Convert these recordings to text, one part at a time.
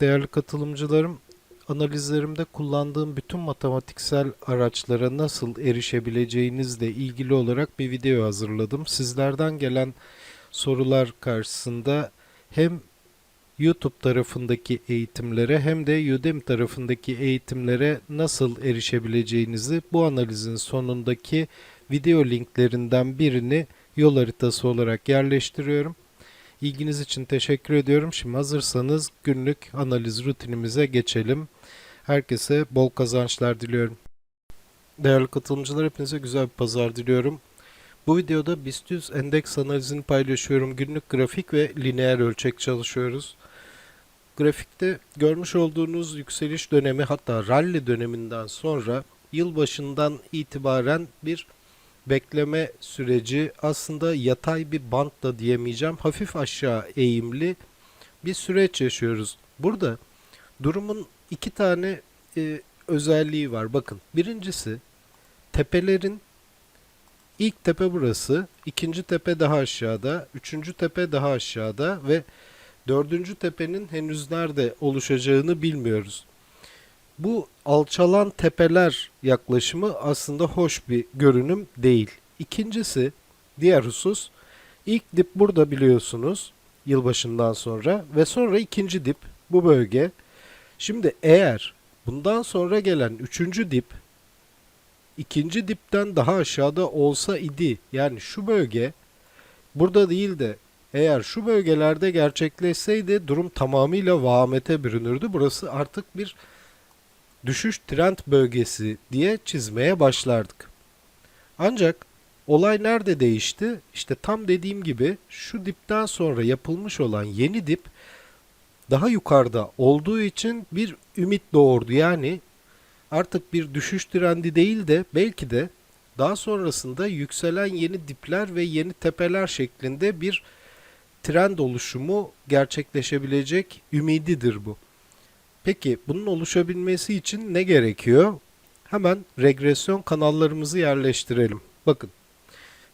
Değerli katılımcılarım, analizlerimde kullandığım bütün matematiksel araçlara nasıl erişebileceğinizle ilgili olarak bir video hazırladım. Sizlerden gelen sorular karşısında hem YouTube tarafındaki eğitimlere hem de Udemy tarafındaki eğitimlere nasıl erişebileceğinizi bu analizin sonundaki video linklerinden birini yol haritası olarak yerleştiriyorum. İlginiz için teşekkür ediyorum. Şimdi hazırsanız günlük analiz rutinimize geçelim. Herkese bol kazançlar diliyorum. Değerli katılımcılar hepinize güzel bir pazar diliyorum. Bu videoda BIST 100 endeks analizini paylaşıyorum. Günlük grafik ve lineer ölçek çalışıyoruz. Grafikte görmüş olduğunuz yükseliş dönemi hatta rally döneminden sonra yılbaşından itibaren bir bekleme süreci aslında yatay bir bant da diyemeyeceğim. Hafif aşağı eğimli bir süreç yaşıyoruz. Burada durumun iki tane e, özelliği var. Bakın birincisi tepelerin ilk tepe burası, ikinci tepe daha aşağıda, üçüncü tepe daha aşağıda ve dördüncü tepenin henüz nerede oluşacağını bilmiyoruz. Bu alçalan tepeler yaklaşımı aslında hoş bir görünüm değil. İkincisi, diğer husus, ilk dip burada biliyorsunuz yılbaşından sonra ve sonra ikinci dip bu bölge. Şimdi eğer bundan sonra gelen üçüncü dip ikinci dipten daha aşağıda olsa idi yani şu bölge burada değil de eğer şu bölgelerde gerçekleşseydi durum tamamıyla vahamete bürünürdü. Burası artık bir düşüş trend bölgesi diye çizmeye başlardık. Ancak olay nerede değişti? İşte tam dediğim gibi şu dipten sonra yapılmış olan yeni dip daha yukarıda olduğu için bir ümit doğurdu. Yani artık bir düşüş trendi değil de belki de daha sonrasında yükselen yeni dipler ve yeni tepeler şeklinde bir trend oluşumu gerçekleşebilecek ümididir bu. Peki bunun oluşabilmesi için ne gerekiyor? Hemen regresyon kanallarımızı yerleştirelim. Bakın.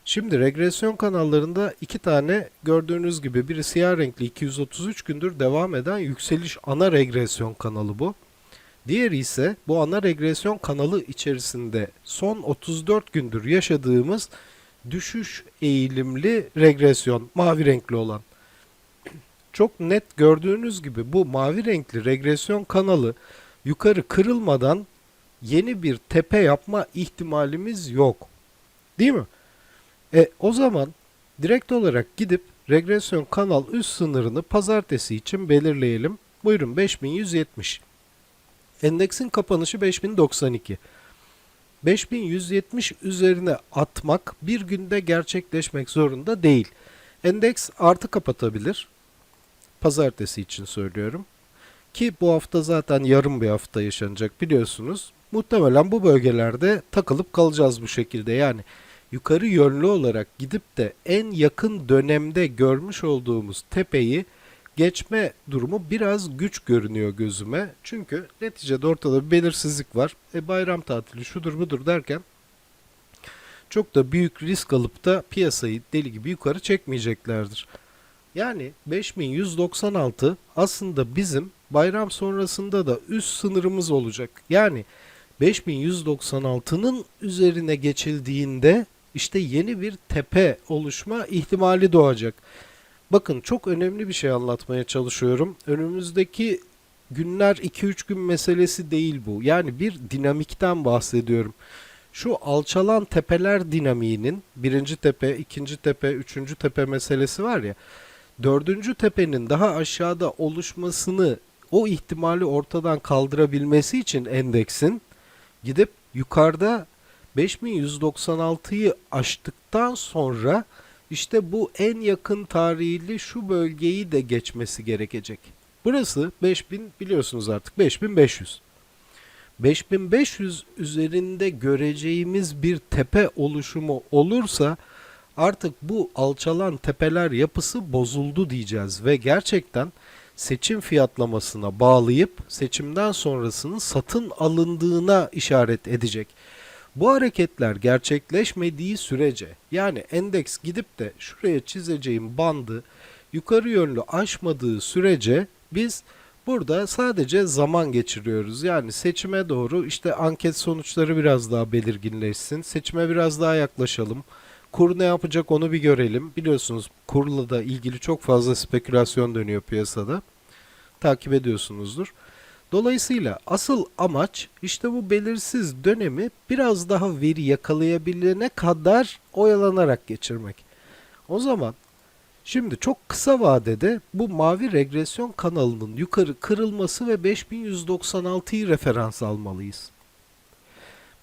Şimdi regresyon kanallarında iki tane gördüğünüz gibi biri siyah renkli 233 gündür devam eden yükseliş ana regresyon kanalı bu. Diğeri ise bu ana regresyon kanalı içerisinde son 34 gündür yaşadığımız düşüş eğilimli regresyon mavi renkli olan. Çok net gördüğünüz gibi bu mavi renkli regresyon kanalı yukarı kırılmadan yeni bir tepe yapma ihtimalimiz yok. Değil mi? E o zaman direkt olarak gidip regresyon kanal üst sınırını pazartesi için belirleyelim. Buyurun 5170. Endeksin kapanışı 5092. 5170 üzerine atmak bir günde gerçekleşmek zorunda değil. Endeks artı kapatabilir. Pazartesi için söylüyorum. Ki bu hafta zaten yarım bir hafta yaşanacak biliyorsunuz. Muhtemelen bu bölgelerde takılıp kalacağız bu şekilde. Yani yukarı yönlü olarak gidip de en yakın dönemde görmüş olduğumuz tepeyi geçme durumu biraz güç görünüyor gözüme. Çünkü neticede ortada bir belirsizlik var. E bayram tatili şudur budur derken çok da büyük risk alıp da piyasayı deli gibi yukarı çekmeyeceklerdir. Yani 5196 aslında bizim bayram sonrasında da üst sınırımız olacak. Yani 5196'nın üzerine geçildiğinde işte yeni bir tepe oluşma ihtimali doğacak. Bakın çok önemli bir şey anlatmaya çalışıyorum. Önümüzdeki günler 2-3 gün meselesi değil bu. Yani bir dinamikten bahsediyorum. Şu alçalan tepeler dinamiğinin birinci tepe, ikinci tepe, üçüncü tepe meselesi var ya. Dördüncü tepenin daha aşağıda oluşmasını o ihtimali ortadan kaldırabilmesi için endeksin gidip yukarıda 5196'yı aştıktan sonra işte bu en yakın tarihli şu bölgeyi de geçmesi gerekecek. Burası 5000 biliyorsunuz artık 5500. 5500 üzerinde göreceğimiz bir tepe oluşumu olursa artık bu alçalan tepeler yapısı bozuldu diyeceğiz ve gerçekten seçim fiyatlamasına bağlayıp seçimden sonrasının satın alındığına işaret edecek. Bu hareketler gerçekleşmediği sürece yani endeks gidip de şuraya çizeceğim bandı yukarı yönlü aşmadığı sürece biz Burada sadece zaman geçiriyoruz. Yani seçime doğru işte anket sonuçları biraz daha belirginleşsin. Seçime biraz daha yaklaşalım. Kur ne yapacak onu bir görelim. Biliyorsunuz kurla da ilgili çok fazla spekülasyon dönüyor piyasada. Takip ediyorsunuzdur. Dolayısıyla asıl amaç işte bu belirsiz dönemi biraz daha veri yakalayabilene kadar oyalanarak geçirmek. O zaman şimdi çok kısa vadede bu mavi regresyon kanalının yukarı kırılması ve 5196'yı referans almalıyız.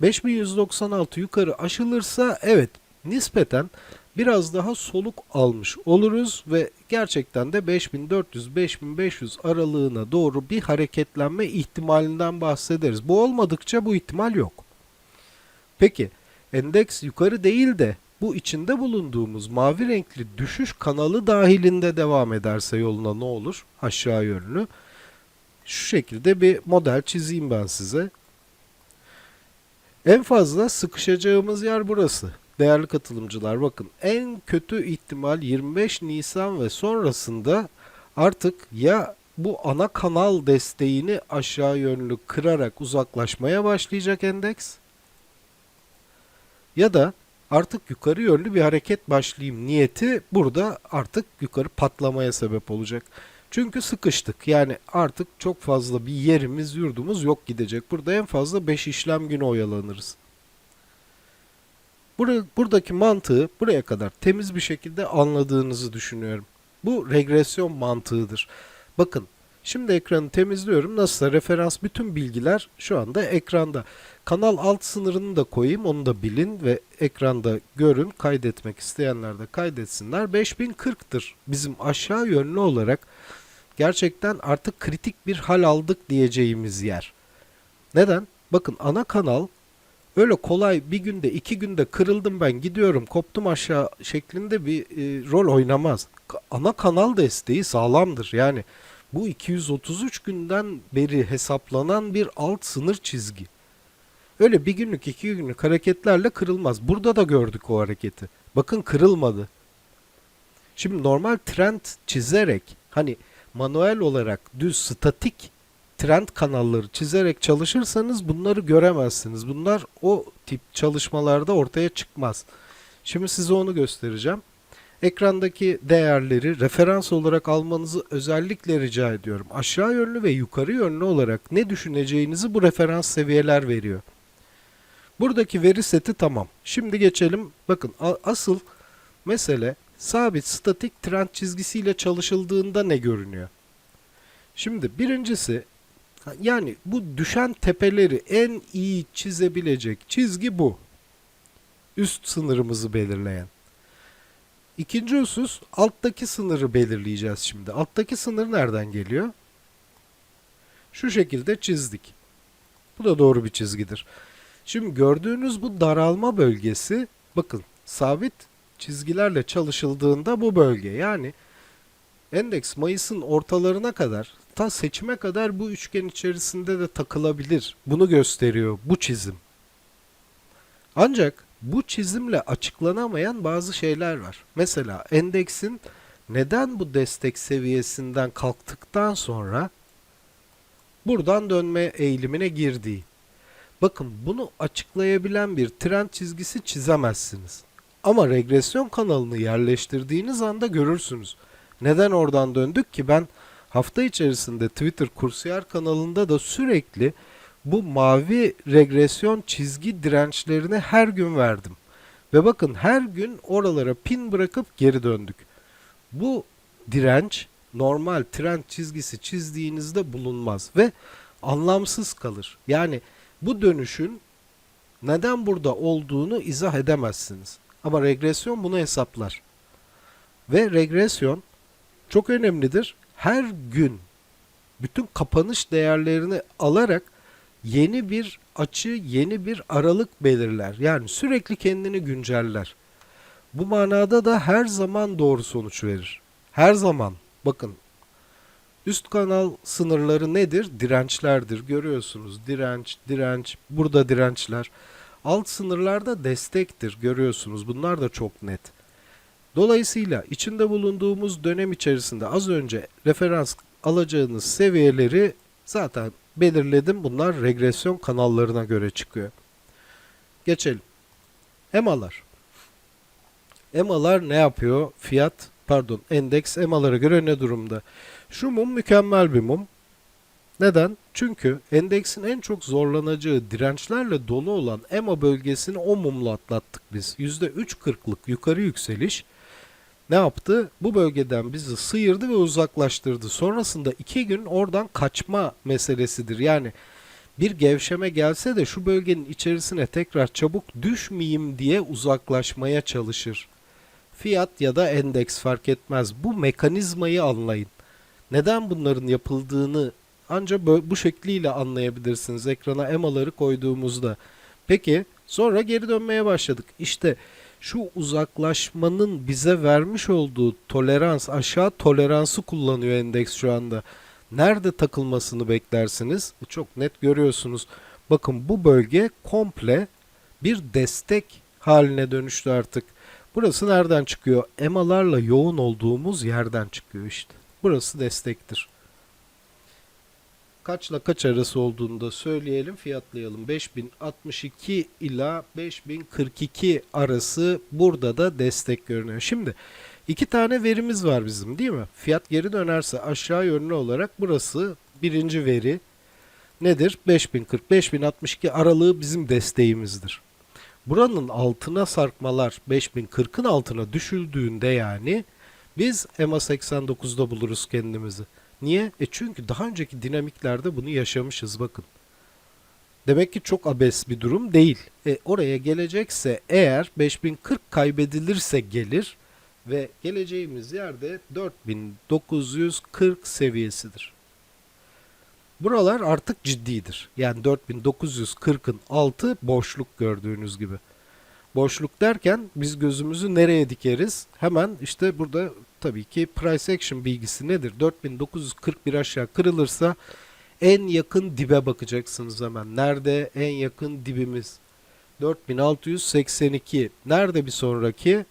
5196 yukarı aşılırsa evet nispeten biraz daha soluk almış oluruz ve gerçekten de 5400-5500 aralığına doğru bir hareketlenme ihtimalinden bahsederiz. Bu olmadıkça bu ihtimal yok. Peki endeks yukarı değil de bu içinde bulunduğumuz mavi renkli düşüş kanalı dahilinde devam ederse yoluna ne olur? Aşağı yönlü. Şu şekilde bir model çizeyim ben size. En fazla sıkışacağımız yer burası. Değerli katılımcılar bakın en kötü ihtimal 25 Nisan ve sonrasında artık ya bu ana kanal desteğini aşağı yönlü kırarak uzaklaşmaya başlayacak endeks ya da artık yukarı yönlü bir hareket başlayayım niyeti burada artık yukarı patlamaya sebep olacak. Çünkü sıkıştık. Yani artık çok fazla bir yerimiz, yurdumuz yok gidecek. Burada en fazla 5 işlem günü oyalanırız. Bur- buradaki mantığı buraya kadar temiz bir şekilde anladığınızı düşünüyorum. Bu regresyon mantığıdır. Bakın şimdi ekranı temizliyorum. Nasılsa referans bütün bilgiler şu anda ekranda. Kanal alt sınırını da koyayım onu da bilin ve ekranda görün. Kaydetmek isteyenler de kaydetsinler. 5040'tır bizim aşağı yönlü olarak gerçekten artık kritik bir hal aldık diyeceğimiz yer. Neden? Bakın ana kanal öyle kolay bir günde iki günde kırıldım ben gidiyorum koptum aşağı şeklinde bir e, rol oynamaz. Ana kanal desteği sağlamdır. Yani bu 233 günden beri hesaplanan bir alt sınır çizgi. Öyle bir günlük iki günlük hareketlerle kırılmaz. Burada da gördük o hareketi. Bakın kırılmadı. Şimdi normal trend çizerek hani manuel olarak düz statik trend kanalları çizerek çalışırsanız bunları göremezsiniz. Bunlar o tip çalışmalarda ortaya çıkmaz. Şimdi size onu göstereceğim. Ekrandaki değerleri referans olarak almanızı özellikle rica ediyorum. Aşağı yönlü ve yukarı yönlü olarak ne düşüneceğinizi bu referans seviyeler veriyor. Buradaki veri seti tamam. Şimdi geçelim. Bakın asıl mesele sabit statik trend çizgisiyle çalışıldığında ne görünüyor? Şimdi birincisi yani bu düşen tepeleri en iyi çizebilecek çizgi bu. Üst sınırımızı belirleyen. İkinci husus alttaki sınırı belirleyeceğiz şimdi. Alttaki sınır nereden geliyor? Şu şekilde çizdik. Bu da doğru bir çizgidir. Şimdi gördüğünüz bu daralma bölgesi bakın sabit çizgilerle çalışıldığında bu bölge yani endeks Mayıs'ın ortalarına kadar ta seçime kadar bu üçgen içerisinde de takılabilir. Bunu gösteriyor bu çizim. Ancak bu çizimle açıklanamayan bazı şeyler var. Mesela endeksin neden bu destek seviyesinden kalktıktan sonra buradan dönme eğilimine girdiği. Bakın bunu açıklayabilen bir trend çizgisi çizemezsiniz. Ama regresyon kanalını yerleştirdiğiniz anda görürsünüz. Neden oradan döndük ki ben hafta içerisinde Twitter kursiyer kanalında da sürekli bu mavi regresyon çizgi dirençlerini her gün verdim. Ve bakın her gün oralara pin bırakıp geri döndük. Bu direnç normal trend çizgisi çizdiğinizde bulunmaz ve anlamsız kalır. Yani bu dönüşün neden burada olduğunu izah edemezsiniz. Ama regresyon bunu hesaplar. Ve regresyon çok önemlidir. Her gün bütün kapanış değerlerini alarak yeni bir açı, yeni bir aralık belirler. Yani sürekli kendini günceller. Bu manada da her zaman doğru sonuç verir. Her zaman. Bakın Üst kanal sınırları nedir? Dirençlerdir. Görüyorsunuz. Direnç, direnç, burada dirençler. Alt sınırlarda destektir. Görüyorsunuz. Bunlar da çok net. Dolayısıyla içinde bulunduğumuz dönem içerisinde az önce referans alacağınız seviyeleri zaten belirledim. Bunlar regresyon kanallarına göre çıkıyor. Geçelim. EMA'lar. EMA'lar ne yapıyor? Fiyat, pardon endeks EMA'lara göre ne durumda? Şu mum mükemmel bir mum. Neden? Çünkü endeksin en çok zorlanacağı dirençlerle dolu olan EMA bölgesini o mumla atlattık biz. %3.40'lık yukarı yükseliş ne yaptı? Bu bölgeden bizi sıyırdı ve uzaklaştırdı. Sonrasında iki gün oradan kaçma meselesidir. Yani bir gevşeme gelse de şu bölgenin içerisine tekrar çabuk düşmeyeyim diye uzaklaşmaya çalışır. Fiyat ya da endeks fark etmez. Bu mekanizmayı anlayın. Neden bunların yapıldığını ancak bu şekliyle anlayabilirsiniz ekrana EMA'ları koyduğumuzda. Peki sonra geri dönmeye başladık. İşte şu uzaklaşmanın bize vermiş olduğu tolerans aşağı toleransı kullanıyor endeks şu anda. Nerede takılmasını beklersiniz? E, Çok net görüyorsunuz. Bakın bu bölge komple bir destek haline dönüştü artık. Burası nereden çıkıyor? EMA'larla yoğun olduğumuz yerden çıkıyor işte. Burası destektir. Kaçla kaç arası olduğunu da söyleyelim, fiyatlayalım. 5062 ila 5042 arası burada da destek görünüyor. Şimdi iki tane verimiz var bizim değil mi? Fiyat geri dönerse aşağı yönlü olarak burası birinci veri nedir? 5040-5062 aralığı bizim desteğimizdir. Buranın altına sarkmalar 5040'ın altına düşüldüğünde yani biz EMA 89'da buluruz kendimizi. Niye? E çünkü daha önceki dinamiklerde bunu yaşamışız bakın. Demek ki çok abes bir durum değil. E oraya gelecekse eğer 5040 kaybedilirse gelir ve geleceğimiz yerde 4940 seviyesidir. Buralar artık ciddidir. Yani 4940'ın altı boşluk gördüğünüz gibi. Boşluk derken biz gözümüzü nereye dikeriz? Hemen işte burada tabii ki price action bilgisi nedir? 4941 aşağı kırılırsa en yakın dibe bakacaksınız hemen. Nerede en yakın dibimiz? 4682. Nerede bir sonraki?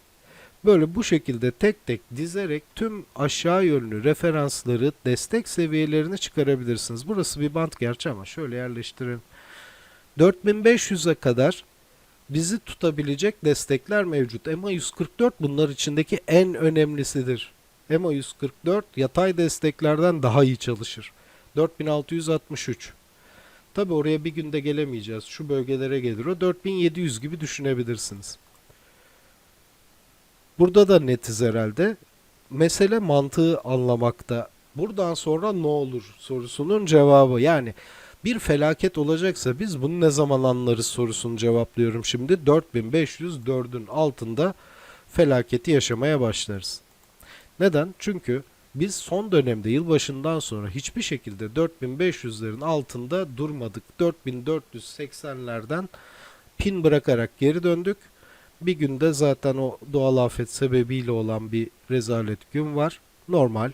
Böyle bu şekilde tek tek dizerek tüm aşağı yönlü referansları, destek seviyelerini çıkarabilirsiniz. Burası bir bant gerçi ama şöyle yerleştirelim. 4500'e kadar bizi tutabilecek destekler mevcut. EMA 144 bunlar içindeki en önemlisidir. EMA 144 yatay desteklerden daha iyi çalışır. 4663. Tabi oraya bir günde gelemeyeceğiz. Şu bölgelere gelir o. 4700 gibi düşünebilirsiniz. Burada da netiz herhalde. Mesele mantığı anlamakta. Buradan sonra ne olur sorusunun cevabı. Yani bir felaket olacaksa biz bunu ne zaman anlarız sorusunu cevaplıyorum şimdi. 4504'ün altında felaketi yaşamaya başlarız. Neden? Çünkü biz son dönemde yılbaşından sonra hiçbir şekilde 4500'lerin altında durmadık. 4480'lerden pin bırakarak geri döndük. Bir günde zaten o doğal afet sebebiyle olan bir rezalet gün var. Normal.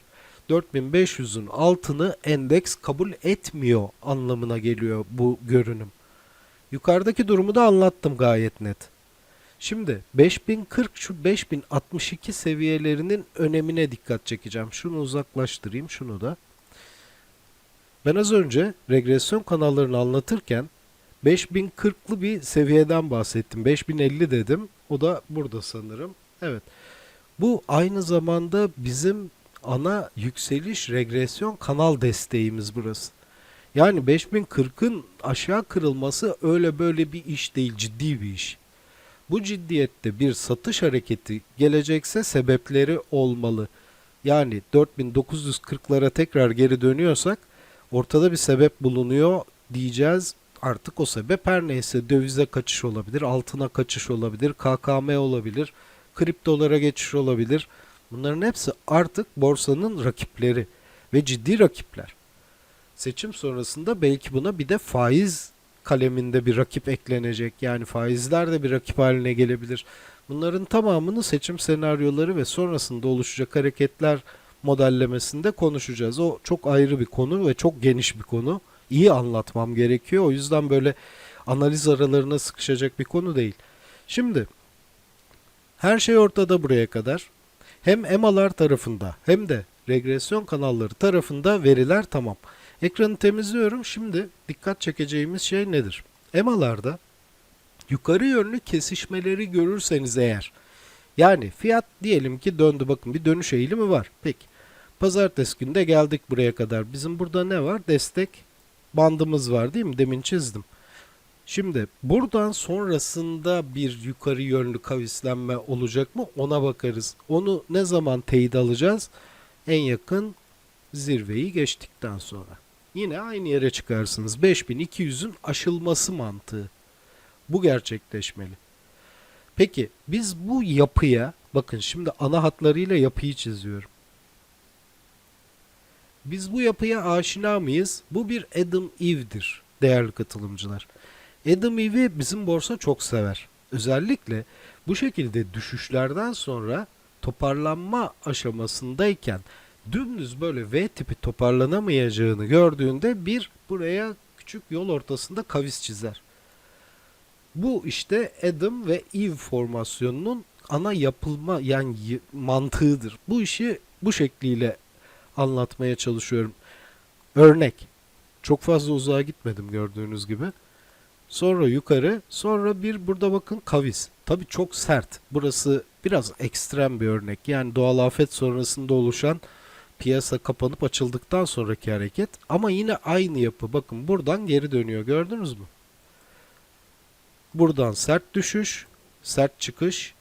4500'ün altını endeks kabul etmiyor anlamına geliyor bu görünüm. Yukarıdaki durumu da anlattım gayet net. Şimdi 5040 şu 5062 seviyelerinin önemine dikkat çekeceğim. Şunu uzaklaştırayım şunu da. Ben az önce regresyon kanallarını anlatırken 5040'lı bir seviyeden bahsettim. 5050 dedim. O da burada sanırım. Evet. Bu aynı zamanda bizim ana yükseliş regresyon kanal desteğimiz burası. Yani 5040'ın aşağı kırılması öyle böyle bir iş değil, ciddi bir iş. Bu ciddiyette bir satış hareketi gelecekse sebepleri olmalı. Yani 4940'lara tekrar geri dönüyorsak ortada bir sebep bulunuyor diyeceğiz. Artık o sebep her neyse dövize kaçış olabilir, altına kaçış olabilir, KKM olabilir, kriptolara geçiş olabilir. Bunların hepsi artık borsanın rakipleri ve ciddi rakipler. Seçim sonrasında belki buna bir de faiz kaleminde bir rakip eklenecek. Yani faizler de bir rakip haline gelebilir. Bunların tamamını seçim senaryoları ve sonrasında oluşacak hareketler modellemesinde konuşacağız. O çok ayrı bir konu ve çok geniş bir konu. İyi anlatmam gerekiyor. O yüzden böyle analiz aralarına sıkışacak bir konu değil. Şimdi her şey ortada buraya kadar. Hem EMA'lar tarafında hem de regresyon kanalları tarafında veriler tamam. Ekranı temizliyorum. Şimdi dikkat çekeceğimiz şey nedir? EMA'larda yukarı yönlü kesişmeleri görürseniz eğer yani fiyat diyelim ki döndü bakın bir dönüş eğilimi var. Peki pazartesi günde geldik buraya kadar. Bizim burada ne var? Destek bandımız var değil mi? Demin çizdim. Şimdi buradan sonrasında bir yukarı yönlü kavislenme olacak mı ona bakarız. Onu ne zaman teyit alacağız? En yakın zirveyi geçtikten sonra. Yine aynı yere çıkarsınız. 5200'ün aşılması mantığı. Bu gerçekleşmeli. Peki biz bu yapıya bakın şimdi ana hatlarıyla yapıyı çiziyorum. Biz bu yapıya aşina mıyız? Bu bir Adam Eve'dir değerli katılımcılar. Adam Eve'i bizim borsa çok sever. Özellikle bu şekilde düşüşlerden sonra toparlanma aşamasındayken dümdüz böyle V tipi toparlanamayacağını gördüğünde bir buraya küçük yol ortasında kavis çizer. Bu işte Adam ve Eve formasyonunun ana yapılma yani mantığıdır. Bu işi bu şekliyle anlatmaya çalışıyorum. Örnek. Çok fazla uzağa gitmedim gördüğünüz gibi. Sonra yukarı, sonra bir burada bakın kavis. Tabii çok sert. Burası biraz ekstrem bir örnek. Yani doğal afet sonrasında oluşan piyasa kapanıp açıldıktan sonraki hareket. Ama yine aynı yapı. Bakın buradan geri dönüyor. Gördünüz mü? Buradan sert düşüş, sert çıkış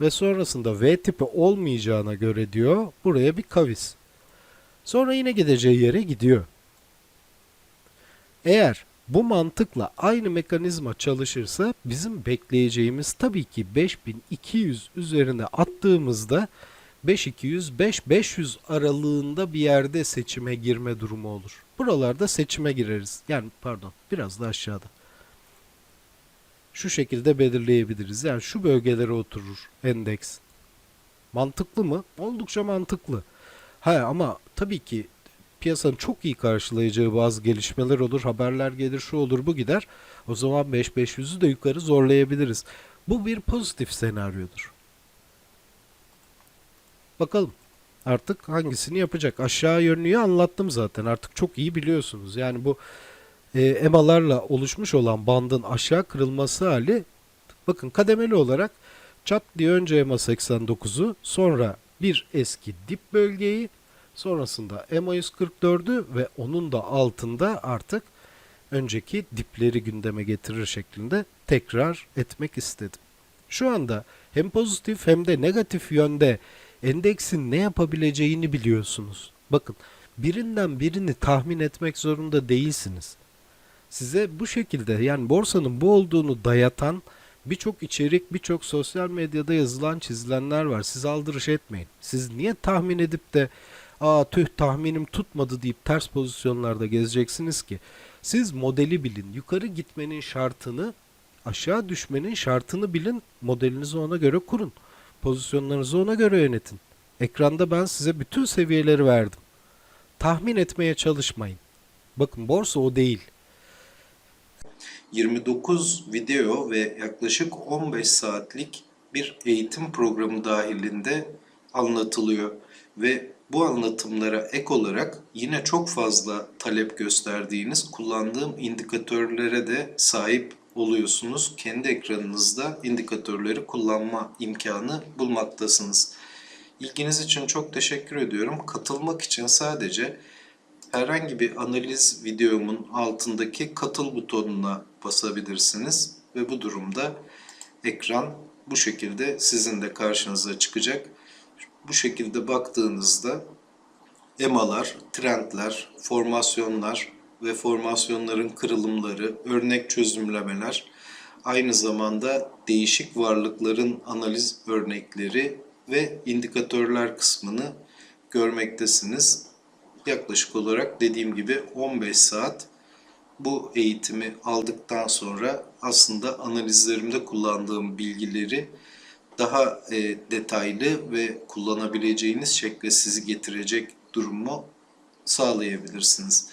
ve sonrasında V tipi olmayacağına göre diyor buraya bir kavis. Sonra yine gideceği yere gidiyor. Eğer bu mantıkla aynı mekanizma çalışırsa bizim bekleyeceğimiz tabii ki 5200 üzerine attığımızda 5200-5500 aralığında bir yerde seçime girme durumu olur. Buralarda seçime gireriz. Yani pardon biraz da aşağıda. Şu şekilde belirleyebiliriz. Yani şu bölgelere oturur endeks. Mantıklı mı? Oldukça mantıklı. Ha ama tabii ki piyasanın çok iyi karşılayacağı bazı gelişmeler olur, haberler gelir, şu olur, bu gider. O zaman 5500'ü de yukarı zorlayabiliriz. Bu bir pozitif senaryodur. Bakalım artık hangisini yapacak? Aşağı yönlüyü anlattım zaten. Artık çok iyi biliyorsunuz. Yani bu e, EMA'larla oluşmuş olan bandın aşağı kırılması hali bakın kademeli olarak çat diye önce EMA 89'u sonra bir eski dip bölgeyi sonrasında EMA 144'ü ve onun da altında artık önceki dipleri gündeme getirir şeklinde tekrar etmek istedim. Şu anda hem pozitif hem de negatif yönde endeksin ne yapabileceğini biliyorsunuz. Bakın birinden birini tahmin etmek zorunda değilsiniz. Size bu şekilde yani borsanın bu olduğunu dayatan birçok içerik, birçok sosyal medyada yazılan çizilenler var. Siz aldırış etmeyin. Siz niye tahmin edip de aa tüh tahminim tutmadı deyip ters pozisyonlarda gezeceksiniz ki? Siz modeli bilin. Yukarı gitmenin şartını, aşağı düşmenin şartını bilin. Modelinizi ona göre kurun. Pozisyonlarınızı ona göre yönetin. Ekranda ben size bütün seviyeleri verdim. Tahmin etmeye çalışmayın. Bakın borsa o değil. 29 video ve yaklaşık 15 saatlik bir eğitim programı dahilinde anlatılıyor ve bu anlatımlara ek olarak yine çok fazla talep gösterdiğiniz kullandığım indikatörlere de sahip oluyorsunuz. Kendi ekranınızda indikatörleri kullanma imkanı bulmaktasınız. İlginiz için çok teşekkür ediyorum. Katılmak için sadece herhangi bir analiz videomun altındaki katıl butonuna basabilirsiniz ve bu durumda ekran bu şekilde sizin de karşınıza çıkacak. Bu şekilde baktığınızda EMA'lar, trendler, formasyonlar ve formasyonların kırılımları, örnek çözümlemeler, aynı zamanda değişik varlıkların analiz örnekleri ve indikatörler kısmını görmektesiniz. Yaklaşık olarak dediğim gibi 15 saat bu eğitimi aldıktan sonra aslında analizlerimde kullandığım bilgileri daha e, detaylı ve kullanabileceğiniz şekle sizi getirecek durumu sağlayabilirsiniz.